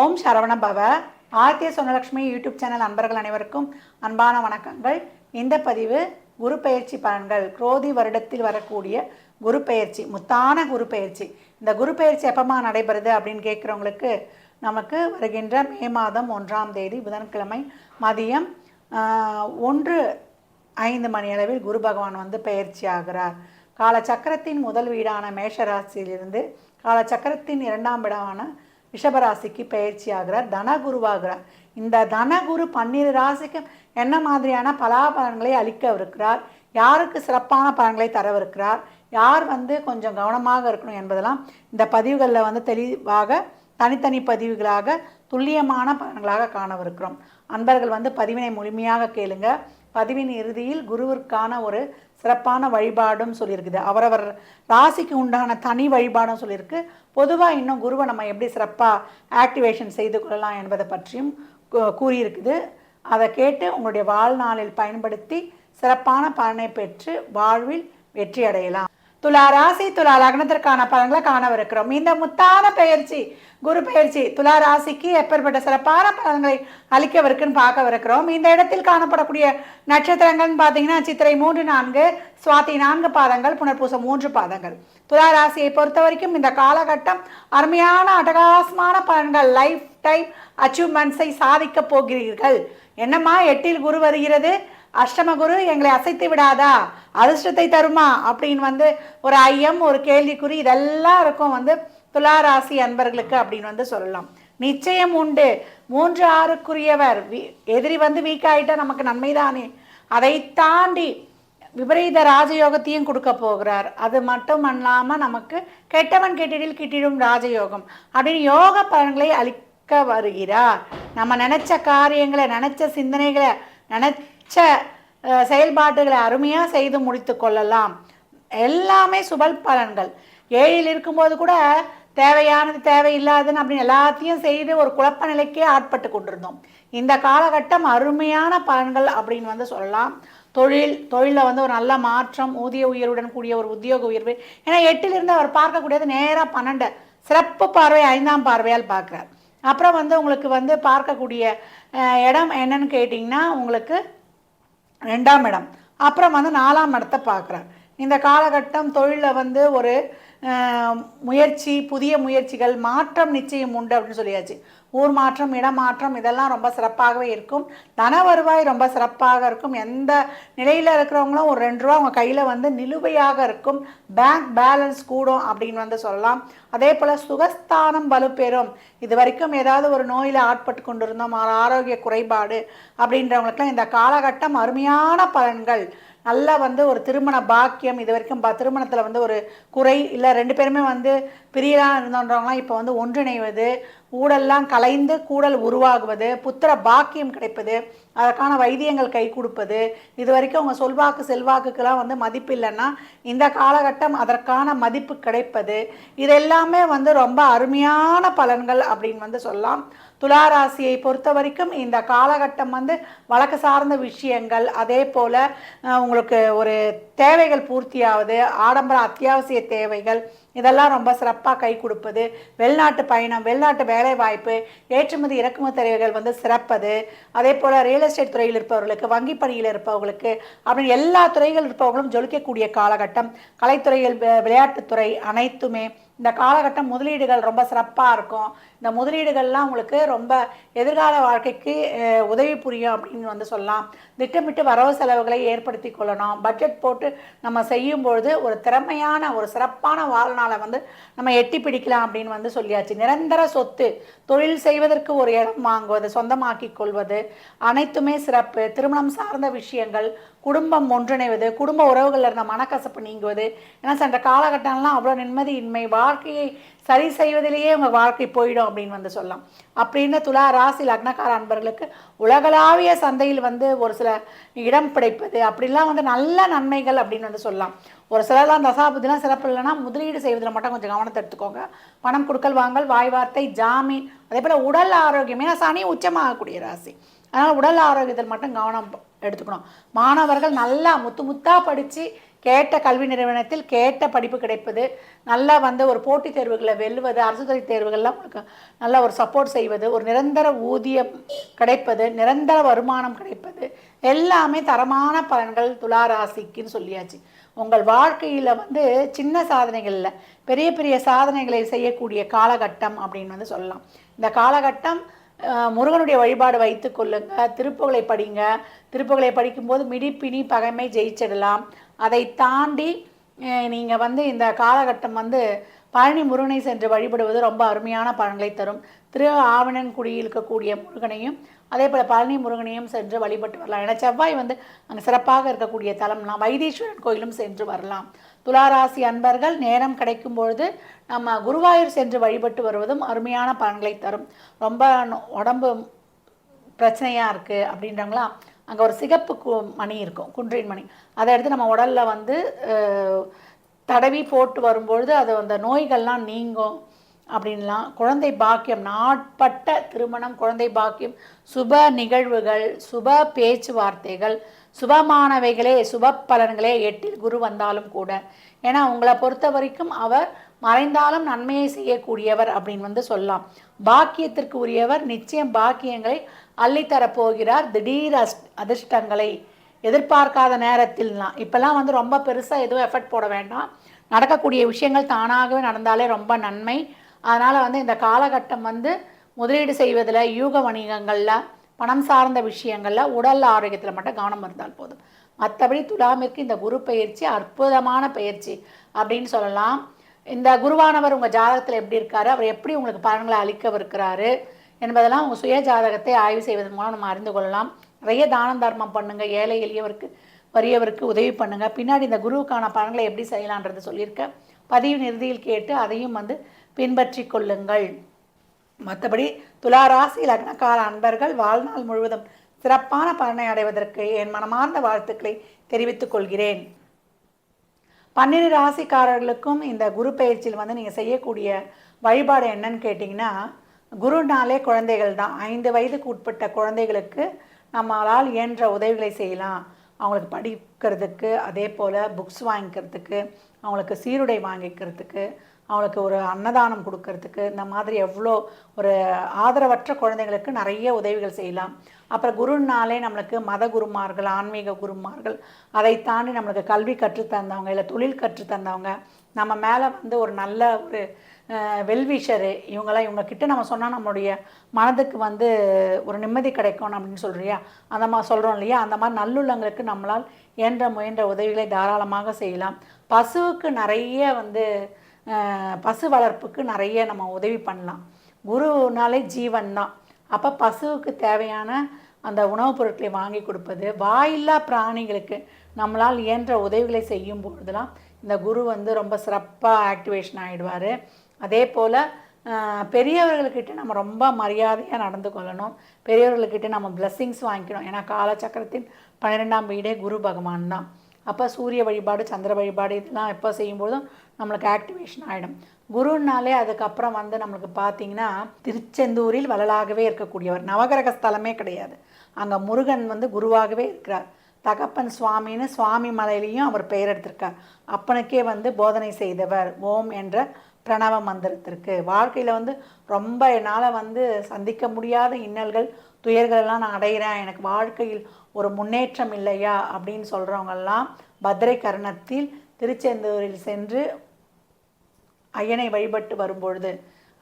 ஓம் சரவண பவ. ஆர்த்திய சொன்னலட்சுமி YouTube channel அன்பர்கள் அனைவருக்கும் அன்பான வணக்கங்கள். இந்த பதிவு குரு பெயர்ச்சி பலன்கள் குரோதி வருடத்தில் வரக்கூடிய குரு பெயர்ச்சி முத்தான குரு பெயர்ச்சி. இந்த குரு பெயர்ச்சி எப்பமா நடைபெறுது அப்படின்னு கேட்குறவங்களுக்கு நமக்கு வருகின்ற மே மாதம் ஒன்றாம் தேதி புதன்கிழமை மதியம் ஒன்று ஐந்து மணி அளவில் குரு பகவான் வந்து பெயர்ச்சி ஆகிறார். காலச்சக்கரத்தின் முதல் வீடான மேஷராசியிலிருந்து காலச்சக்கரத்தின் இரண்டாம் வீடான ரிஷபராசிக்கு பயிற்சி ஆகிறார் தனகுருவாகிறார் இந்த தனகுரு பன்னிரு ராசிக்கு என்ன மாதிரியான பலாபலன்களை அளிக்கவிருக்கிறார்? யாருக்கு சிறப்பான பலன்களை தரவிருக்கிறார்? யார் வந்து கொஞ்சம் கவனமாக இருக்கணும் என்பதெல்லாம் இந்த பதிவுகளில் வந்து தெளிவாக தனித்தனி பதிவுகளாக துல்லியமான பலன்களாக காணவிருக்கிறோம். அன்பர்கள் வந்து பதிவினை முழுமையாக கேளுங்கள் பதிவின் இறுதியில் குருவிற்கான ஒரு சிறப்பான வழிபாடும் சொல்லியிருக்குது. அவரவர் ராசிக்கு உண்டான தனி வழிபாடும் சொல்லியிருக்கு. பொதுவாக இன்னும் குருவை நம்ம எப்படி சிறப்பாக ஆக்டிவேஷன் செய்து கொள்ளலாம் என்பதை பற்றியும் கூறியிருக்குது. அதை கேட்டு உங்களுடைய வாழ்நாளில் பயன்படுத்தி சிறப்பான பலனை பெற்று வாழ்வில் வெற்றி அடையலாம். துலா ராசி துலா லக்னத்திற்கான பலன்களை காணவிருக்கிறோம். இந்த முத்தான பெயர்ச்சி குரு பெயர்ச்சி துலா ராசிக்கு எப்பேற்பட்ட சிறப்பான பலன்களை அளிக்கவிருக்குன்னு பார்க்கவிருக்கிறோம். இந்த இடத்தில் காணப்படக்கூடிய நட்சத்திரங்கள்னு பார்த்தீங்கன்னா சித்திரை மூன்று நான்கு சுவாதி நான்கு பாதங்கள் புனர்பூசம் மூன்று பாதங்கள். துலா ராசியை பொறுத்த வரைக்கும் இந்த காலகட்டம் அருமையான அட்டகாசமான பலன்கள் லைஃப் டைம் அச்சீவ்மெண்ட்ஸை சாதிக்கப் போகிறீர்கள். என்னம்மா எட்டில் குரு வருகிறது? அஷ்டம குரு எங்களை அசைத்து விடாதா? அதிர்ஷ்டத்தை தருமா? அப்படின்னு வந்து ஒரு ஐயம் ஒரு கேள்விக்குறி இதெல்லாம் இருக்கும் வந்து துலா ராசி அன்பர்களுக்கு அப்படின்னு வந்து சொல்லலாம். நிச்சயம் உண்டு. மூன்று ஆறுக்குரியவர். வி- எதிரி வந்து வீக் ஆயிட்டா நமக்கு நன்மைதானே அதை தாண்டி விபரீத ராஜயோகத்தையும் கொடுக்க போகிறார். அது மட்டும் அல்லாமல் நமக்கு கெட்டவன் கெட்டிடில் கிட்டிடும் ராஜயோகம். அப்படின்னு யோக பலன்களை அளிக்க வருகிறார். நம்ம நினச்ச காரியங்களை நினச்ச சிந்தனைகளை நினை ச செயல்பாடுகளை அருமையாக செய்து முடித்து கொள்ளலாம். எல்லாமே சுபல் பலன்கள். ஏழில் இருக்கும்போது கூட தேவையானது தேவையில்லாதுன்னு அப்படின்னு எல்லாத்தையும் செய்து ஒரு குழப்ப நிலைக்கே ஆட்பட்டு கொண்டிருந்தோம். இந்த காலகட்டம் அருமையான பலன்கள் அப்படின்னு வந்து சொல்லலாம். தொழில் தொழிலில் வந்து ஒரு நல்ல மாற்றம் ஊதிய உயர்வுடன் கூடிய ஒரு உத்தியோக உயர்வு. ஏன்னா எட்டிலிருந்து அவர் பார்க்கக்கூடியது நேராக பன்னெண்டு. சிறப்பு பார்வை ஐந்தாம் பார்வையால் பார்க்குறார். அப்புறம் வந்து உங்களுக்கு வந்து பார்க்கக்கூடிய இடம் என்னன்னு கேட்டிங்கன்னா உங்களுக்கு ரெண்டாம் இடம். அப்புறம் வந்து நாலாம் இடத்தை பார்க்குறார் இந்த காலகட்டம் தொழிலில் வந்து ஒரு முயற்சி புதிய முயற்சிகள் மாற்றம் நிச்சயம் உண்டு அப்படின்னு சொல்லியாச்சு. ஊர் மாற்றம் இடமாற்றம் இதெல்லாம் ரொம்ப சிறப்பாகவே இருக்கும். தன வருவாய் ரொம்ப சிறப்பாக இருக்கும். எந்த நிலையில் இருக்கிறவங்களும் ஒரு ரெண்டு ரூபா அவங்க கையில் வந்து நிலுவையாக இருக்கும். பேங்க் பேலன்ஸ் கூடும் அப்படின்னு வந்து சொல்லலாம். அதே போல் சுகஸ்தானம் வலுப்பெறும் இது வரைக்கும் ஏதாவது ஒரு நோயில் ஆட்பட்டு கொண்டிருந்தோம். ஆரோக்கிய குறைபாடு அப்படின்றவங்களுக்குலாம் இந்த காலகட்டம் அருமையான பலன்கள். நல்லா வந்து ஒரு திருமண பாக்கியம் இது வரைக்கும் ப திருமணத்தில் வந்து ஒரு குறை இல்லை ரெண்டு பேருமே வந்து பிரியலாக இருந்தோன்றவங்களாம் இப்போ வந்து ஒன்றிணைவது ஊடெல்லாம் கலைந்து கூடல் உருவாகுவது புத்திர பாக்கியம் கிடைப்பது அதற்கான வைத்தியங்கள் கை கொடுப்பது இது வரைக்கும் உங்கள் சொல்வாக்கு செல்வாக்குக்கெல்லாம் வந்து மதிப்பு இல்லைன்னா இந்த காலகட்டம் அதற்கான மதிப்பு கிடைப்பது. இது எல்லாமே வந்து ரொம்ப அருமையான பலன்கள் அப்படின்னு வந்து சொல்லலாம். துலா ராசியை பொறுத்த வரைக்கும் இந்த காலகட்டம் வந்து வழக்கு சார்ந்த விஷயங்கள் அதே போல் உங்களுக்கு ஒரு தேவைகள் பூர்த்தியாவது ஆடம்பர அத்தியாவசிய தேவைகள் இதெல்லாம் ரொம்ப சிறப்பாக கை கொடுப்பது. வெளிநாட்டு பயணம் வெளிநாட்டு வேலை வாய்ப்பு ஏற்றுமதி இறக்குமதி தேவைகள் வந்து சிறப்பது. அதே போல் ரியல் எஸ்டேட் துறையில் இருப்பவர்களுக்கு வங்கி பணியில் இருப்பவர்களுக்கு அப்படின்னு எல்லா துறைகள் இருப்பவர்களும் ஜொலிக்கக்கூடிய காலகட்டம். கலைத்துறையில் விளையாட்டுத்துறை அனைத்துமே இந்த காலகட்டம் முதலீடுகள் ரொம்ப சிறப்பாக இருக்கும். இந்த முதலீடுகள்லாம் உங்களுக்கு ரொம்ப எதிர்கால வாழ்க்கைக்கு உதவி புரியும் அப்படின்னு வந்து சொல்லலாம். திட்டமிட்டு வரவு செலவுகளை ஏற்படுத்தி கொள்ளணும். பட்ஜெட் போட்டு நம்ம செய்யும் பொழுது ஒரு திறமையான ஒரு சிறப்பான வாழ்நாளை வந்து நம்ம எட்டி பிடிக்கலாம் அப்படின்னு வந்து சொல்லியாச்சு. நிரந்தர சொத்து தொழில் செய்வதற்கு ஒரு இடம் வாங்குவது சொந்தமாக்கி கொள்வது அனைத்துமே சிறப்பு. திருமணம் சார்ந்த விஷயங்கள் குடும்பம் ஒன்றிணைவது குடும்ப உறவுகளில் இருந்த மனக்கசப்பு நீங்குவது. ஏன்னா சென்ற காலகட்டம்லாம் அவ்வளோ நிம்மதி நிம்மதியின்மை வாழ்க்கையை சரி செய்வதிலேயே உங்கள் வாழ்க்கை போயிடும் அப்படின்னு வந்து சொல்லலாம். அப்படின்னு துலா ராசி லக்னக்கார அன்பர்களுக்கு உலகளாவிய சந்தையில் வந்து ஒரு சில இடம் பிடிப்பது அப்படிலாம் வந்து நல்ல நன்மைகள் அப்படின்னு வந்து சொல்லலாம். ஒரு சிலர்லாம் தசாபுதிலாம் சிறப்பு இல்லைன்னா முதலீடு செய்வதில் மட்டும் கொஞ்சம் கவனத்தை எடுத்துக்கோங்க. பணம் கொடுக்கல் வாங்கல் வாய் வார்த்தை ஜாமீன் அதே போல் உடல் ஆரோக்கியம் ஏன்னா சனி உச்சமாகக்கூடிய ராசி. அதனால் உடல் ஆரோக்கியத்தில் மட்டும் கவனம் எடுத்துக்கணும். மாணவர்கள் நல்லா முத்து முத்தாக படித்து கேட்ட கல்வி நிறுவனத்தில் கேட்ட படிப்பு கிடைப்பது நல்லா வந்து ஒரு போட்டித் தேர்வுகளை வெல்லுவது அரசு துறை தேர்வுகள்லாம் உங்களுக்கு நல்லா ஒரு சப்போர்ட் செய்வது ஒரு நிரந்தர ஊதியம் கிடைப்பது நிரந்தர வருமானம் கிடைப்பது எல்லாமே தரமான பலன்கள் துளாராசிக்குன்னு சொல்லியாச்சு. உங்கள் வாழ்க்கையில் வந்து சின்ன சாதனைகளில் பெரிய பெரிய சாதனைகளை செய்யக்கூடிய காலகட்டம் அப்படின்னு வந்து சொல்லலாம். இந்த காலகட்டம் முருகனுடைய வழிபாடு வைத்து கொள்ளுங்க திருப்புகளை படிங்க. திருப்புகளை படிக்கும்போது மிடிப்பினி பகைமை ஜெயிச்சிடலாம். அதை தாண்டி நீங்கள் வந்து இந்த காலகட்டம் வந்து பழனி முருகனை சென்று வழிபடுவது ரொம்ப அருமையான பலன்களை தரும். திரு ஆவணன்குடியில் இருக்கக்கூடிய முருகனையும் அதே போல் பழனி முருகனையும் சென்று வழிபட்டு வரலாம். ஏன்னா செவ்வாய் வந்து அங்கே சிறப்பாக இருக்கக்கூடிய தலம்லாம் வைத்தீஸ்வரன் கோயிலும் சென்று வரலாம். துளாராசி அன்பர்கள் நேரம் கிடைக்கும் பொழுது நம்ம குருவாயூர் சென்று வழிபட்டு வருவதும் அருமையான பலன்களை தரும். ரொம்ப உடம்பு பிரச்சனையாக இருக்குது அப்படின்றவங்களாம் அங்கே ஒரு சிகப்பு கு- மணி இருக்கும் குன்றின் மணி. அதை எடுத்து நம்ம உடலில் வந்து தடவி போட்டு வரும்பொழுது அது அந்த நோய்கள்லாம் நீங்கும் அப்படின்லாம். குழந்தை பாக்கியம் நாட்பட்ட திருமணம் குழந்தை பாக்கியம் சுப நிகழ்வுகள் சுப பேச்சுவார்த்தைகள் சுபமானவைகளே சுப பலன்களே எட்டில் குரு வந்தாலும் கூட. ஏன்னா உங்களை பொறுத்த வரைக்கும் அவர் மறைந்தாலும் நன்மையை செய்யக்கூடியவர் அப்படின்னு வந்து சொல்லலாம். பாக்கியத்திற்கு உரியவர் நிச்சயம் பாக்கியங்களை அள்ளித்தரப் போகிறார் திடீர் அஸ் அதிர்ஷ்டங்களை எதிர்பார்க்காத நேரத்தில்லாம் இப்போல்லாம் வந்து ரொம்ப பெருசாக எதுவும் எஃபர்ட் போட வேண்டாம். நடக்கக்கூடிய விஷயங்கள் தானாகவே நடந்தாலே ரொம்ப நன்மை. அதனால் வந்து இந்த காலகட்டம் வந்து முதலீடு செய்வதில் யூக வணிகங்களில் பணம் சார்ந்த விஷயங்களில் உடல் ஆரோக்கியத்தில் மட்டும் கவனம் இருந்தால் போதும். மற்றபடி துலாமிற்கு இந்த குரு பயிற்சி அற்புதமான பயிற்சி அப்படின்னு சொல்லலாம். இந்த குருவானவர் உங்கள் ஜாதகத்தில் எப்படி இருக்காரு? அவர் எப்படி உங்களுக்கு பலன்களை அளிக்கவிருக்கிறாரு என்பதெல்லாம் உங்கள் சுய ஜாதகத்தை ஆய்வு செய்வதன் மூலம் நம்ம அறிந்து கொள்ளலாம். நிறைய தானம் தர்மம் பண்ணுங்க. ஏழை எளியவருக்கு வறியவருக்கு உதவி பண்ணுங்க. பின்னாடி இந்த குருவுக்கான பலன்களை எப்படி செய்யலான்றது சொல்லியிருக்க. பதிவு நிறுதியில் கேட்டு அதையும் வந்து பின்பற்றி கொள்ளுங்கள். மற்றபடி துளாராசி லக்னக்கால அன்பர்கள் வாழ்நாள் முழுவதும் சிறப்பான பலனை அடைவதற்கு என் மனமார்ந்த வாழ்த்துக்களை தெரிவித்துக் கொள்கிறேன். பன்னிரு ராசிக்காரர்களுக்கும் இந்த குரு பயிற்சியில் வந்து நீங்கள் செய்யக்கூடிய வழிபாடு என்னன்னு கேட்டிங்கன்னா குருனாலே குழந்தைகள் தான். ஐந்து வயதுக்கு உட்பட்ட குழந்தைகளுக்கு நம்மளால் இயன்ற உதவிகளை செய்யலாம். அவங்களுக்கு படிக்கிறதுக்கு அதே போல் புக்ஸ் வாங்கிக்கிறதுக்கு அவங்களுக்கு சீருடை வாங்கிக்கிறதுக்கு அவங்களுக்கு ஒரு அன்னதானம் கொடுக்கறதுக்கு இந்த மாதிரி எவ்வளோ ஒரு ஆதரவற்ற குழந்தைங்களுக்கு நிறைய உதவிகள் செய்யலாம். அப்புறம் குருனாலே நம்மளுக்கு மத குருமார்கள் ஆன்மீக குருமார்கள் அதை தாண்டி நம்மளுக்கு கல்வி கற்றுத்தந்தவங்க இல்லை தொழில் கற்றுத்தந்தவங்க நம்ம மேலே வந்து ஒரு நல்ல ஒரு வெல்விஷரு இவங்களாம் இவங்கக்கிட்ட நம்ம சொன்னால் நம்மளுடைய மனதுக்கு வந்து ஒரு நிம்மதி கிடைக்கும் அப்படின்னு சொல்கிறியா அந்த மாதிரி சொல்கிறோம் இல்லையா? அந்த மாதிரி நல்லுள்ளங்களுக்கு நம்மளால் இயன்ற முயன்ற உதவிகளை தாராளமாக செய்யலாம். பசுவுக்கு நிறைய வந்து பசு வளர்ப்புக்கு நிறைய நம்ம உதவி பண்ணலாம். குருனாலே ஜீவன் தான் அப்போ பசுவுக்கு தேவையான அந்த உணவுப் பொருட்களை வாங்கி கொடுப்பது வாயில்லா பிராணிகளுக்கு நம்மளால் இயன்ற உதவிகளை செய்யும் பொழுதெல்லாம் இந்த குரு வந்து ரொம்ப சிறப்பாக ஆக்டிவேஷன் ஆகிடுவார் அதே போல் பெரியவர்கள்கிட்ட நம்ம ரொம்ப மரியாதையாக நடந்து கொள்ளணும். பெரியவர்கள்கிட்ட நம்ம பிளெஸ்ஸிங்ஸ் வாங்கிக்கணும். ஏன்னா காலச்சக்கரத்தின் பன்னிரெண்டாம் வீடே குரு பகவான் தான். அப்போ சூரிய வழிபாடு சந்திர வழிபாடு இதெல்லாம் எப்போ செய்யும்போதும் நம்மளுக்கு ஆக்டிவேஷன் ஆகிடும் குருனாலே அதுக்கப்புறம் வந்து நம்மளுக்கு பார்த்தீங்கன்னா திருச்செந்தூரில் வள்ளலாகவே இருக்கக்கூடியவர். நவகிரக ஸ்தலமே கிடையாது. அங்கே முருகன் வந்து குருவாகவே இருக்கிறார். தகப்பன் சுவாமின்னு சுவாமி மலையிலையும் அவர் பெயர் எடுத்திருக்கார். அப்பனுக்கே வந்து போதனை செய்தவர் ஓம் என்ற பிரணவ மந்திரத்திற்கு. வாழ்க்கையில் வந்து ரொம்ப என்னால் வந்து சந்திக்க முடியாத இன்னல்கள் துயர்களெல்லாம் நான் அடைகிறேன் எனக்கு வாழ்க்கையில் ஒரு முன்னேற்றம் இல்லையா அப்படின்னு சொல்கிறவங்கெல்லாம் பத்ரை கரணத்தில் திருச்செந்தூரில் சென்று ஐயனை வழிபட்டு வரும்பொழுது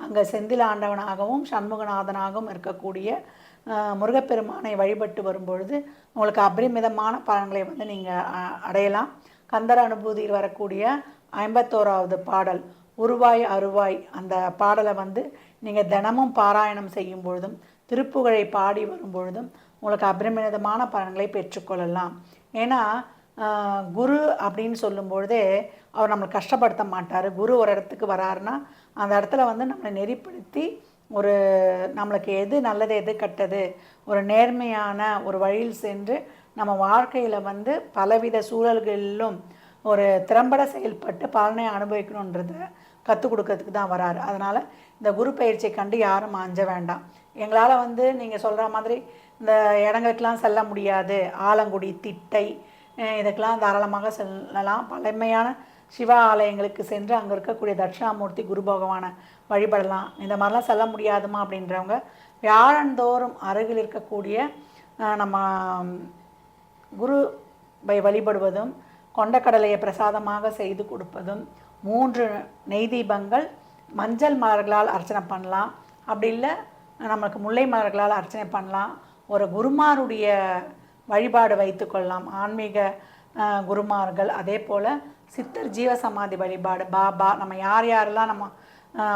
அங்கே செந்தில் ஆண்டவனாகவும் சண்முகநாதனாகவும் இருக்கக்கூடிய முருகப்பெருமானை வழிபட்டு வரும்பொழுது உங்களுக்கு அபரிமிதமான பலன்களை வந்து நீங்கள் அடையலாம். கந்தர் அனுபூதியில் வரக்கூடிய ஐம்பத்தோராவது பாடல் உருவாய் அருவாய் அந்த பாடலை வந்து நீங்கள் தினமும் பாராயணம் செய்யும் பொழுதும் திருப்புகழை பாடி வரும் பொழுதும் உங்களுக்கு அபரிமிதமான பலன்களை பெற்றுக்கொள்ளலாம். ஏன்னா குரு அப்படின்னு சொல்லும்பொழுதே அவர் நம்மளை கஷ்டப்படுத்த மாட்டார். குரு ஒரு இடத்துக்கு வராருன்னா அந்த இடத்துல வந்து நம்மளை நெறிப்படுத்தி ஒரு நம்மளுக்கு எது நல்லது எது கெட்டது ஒரு நேர்மையான ஒரு வழியில் சென்று நம்ம வாழ்க்கையில் வந்து பலவித சூழல்களிலும் ஒரு திறம்பட செயல்பட்டு பலனை அனுபவிக்கணுன்றத கற்றுக் கொடுக்கறதுக்கு தான் வராரு. அதனால் இந்த குரு பயிற்சியை கண்டு யாரும் அஞ்ச வேண்டாம். எங்களால் வந்து நீங்கள் சொல்கிற மாதிரி இந்த இடங்களுக்கெலாம் செல்ல முடியாது. ஆலங்குடி திட்டை இதுக்கெல்லாம் தாராளமாக செல்லலாம். பழமையான சிவ ஆலயங்களுக்கு சென்று அங்கே இருக்கக்கூடிய தட்சிணாமூர்த்தி குரு பகவானை வழிபடலாம். இந்த மாதிரிலாம் செல்ல முடியாதுமா அப்படின்றவங்க வியாழந்தோறும் அருகில் இருக்கக்கூடிய நம்ம குரு வழிபடுவதும் கொண்டக்கடலையை பிரசாதமாக செய்து கொடுப்பதும் மூன்று நெய் தீபங்கள் மஞ்சள் மலர்களால் அர்ச்சனை பண்ணலாம். அப்படி இல்லை நமக்கு முல்லை மலர்களால் அர்ச்சனை பண்ணலாம். ஒரு குருமாருடைய வழிபாடு வைத்துக்கொள்ளலாம் ஆன்மீக குருமார்கள் அதே போல் சித்தர் ஜீவசமாதி வழிபாடு பாபா நம்ம யார் யாரெல்லாம் நம்ம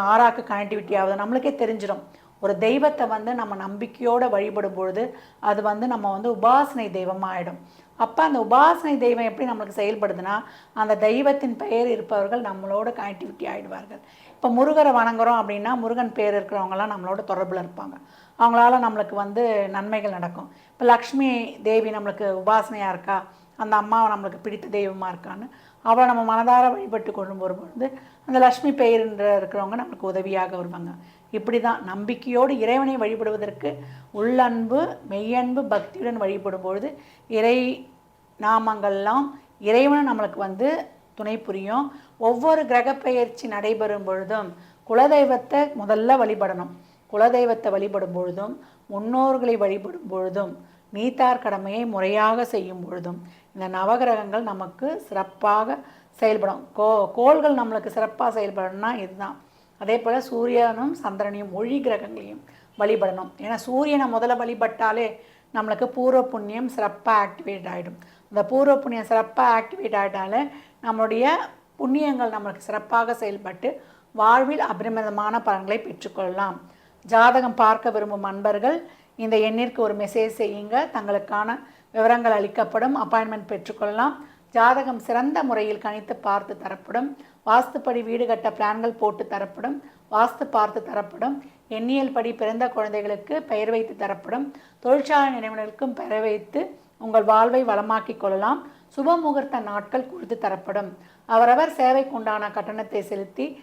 ஆறாக்கு கனெக்டிவிட்டி ஆகுது நம்மளுக்கே தெரிஞ்சிடும் ஒரு தெய்வத்தை வந்து நம்ம நம்பிக்கையோடு வழிபடும் பொழுது அது வந்து நம்ம வந்து உபாசனை தெய்வமாக ஆகிடும் அப்போ அந்த உபாசனை தெய்வம் எப்படி நம்மளுக்கு செயல்படுதுன்னா அந்த தெய்வத்தின் பெயர் இருப்பவர்கள் நம்மளோட கனெக்டிவிட்டி ஆகிடுவார்கள் இப்போ முருகரை வணங்குறோம் அப்படின்னா முருகன் பேர் இருக்கிறவங்கலாம் நம்மளோட தொடர்பில் இருப்பாங்க. அவங்களால நம்மளுக்கு வந்து நன்மைகள் நடக்கும். இப்போ லக்ஷ்மி தேவி நம்மளுக்கு உபாசனையாக இருக்கா? அந்த அம்மாவை நம்மளுக்கு பிடித்த தெய்வமாக இருக்கான்னு அவளை நம்ம மனதார வழிபட்டு கொண்டு வரும்பொழுது அந்த லக்ஷ்மி பெயர்ன்ற இருக்கிறவங்க நம்மளுக்கு உதவியாக வருவாங்க. இப்படி தான் நம்பிக்கையோடு இறைவனை வழிபடுவதற்கு உள்ளன்பு மெய்யன்பு பக்தியுடன் வழிபடும் பொழுது இறை நாமங்கள்லாம் இறைவனை நம்மளுக்கு வந்து துணை புரியும். ஒவ்வொரு கிரகப்பெயர்ச்சி நடைபெறும் பொழுதும் குலதெய்வத்தை முதல்ல வழிபடணும். குலதெய்வத்தை வழிபடும் பொழுதும் முன்னோர்களை வழிபடும் பொழுதும் நீத்தார் கடமையை முறையாக செய்யும் பொழுதும் இந்த நவகிரகங்கள் நமக்கு சிறப்பாக செயல்படும். கோ கோள்கள் நம்மளுக்கு சிறப்பாக செயல்படணும்னா இதுதான். அதே போல் சூரியனும் சந்திரனையும் ஒளி கிரகங்களையும் வழிபடணும். ஏன்னா சூரியனை முதல்ல வழிபட்டாலே நம்மளுக்கு பூர்வ புண்ணியம் சிறப்பாக ஆக்டிவேட் ஆகிடும் அந்த பூர்வ புண்ணியம் சிறப்பாக ஆக்டிவேட் ஆகிட்டாலே நம்மளுடைய புண்ணியங்கள் நம்மளுக்கு சிறப்பாக செயல்பட்டு வாழ்வில் அபரிமிதமான பலன்களை பெற்றுக்கொள்ளலாம். ஜாதகம் பார்க்க விரும்பும் அன்பர்கள் இந்த எண்ணிற்கு ஒரு மெசேஜ் செய்யுங்க. தங்களுக்கான விவரங்கள் அளிக்கப்படும். அப்பாயின்மெண்ட் பெற்றுக்கொள்ளலாம். ஜாதகம் சிறந்த முறையில் கணித்து பார்த்து தரப்படும். வாஸ்துப்படி வீடு கட்ட பிளான்கள் போட்டு தரப்படும். வாஸ்து பார்த்து தரப்படும். எண்ணியல் படி பிறந்த குழந்தைகளுக்கு பெயர் வைத்து தரப்படும். தொழிற்சாலை நிறுவனங்களுக்கும் பெயர் வைத்து உங்கள் வாழ்வை வளமாக்கிக் கொள்ளலாம். சுப முகூர்த்த நாட்கள் கொடுத்து தரப்படும். அவரவர் சேவைக்குண்டான கட்டணத்தை செலுத்தி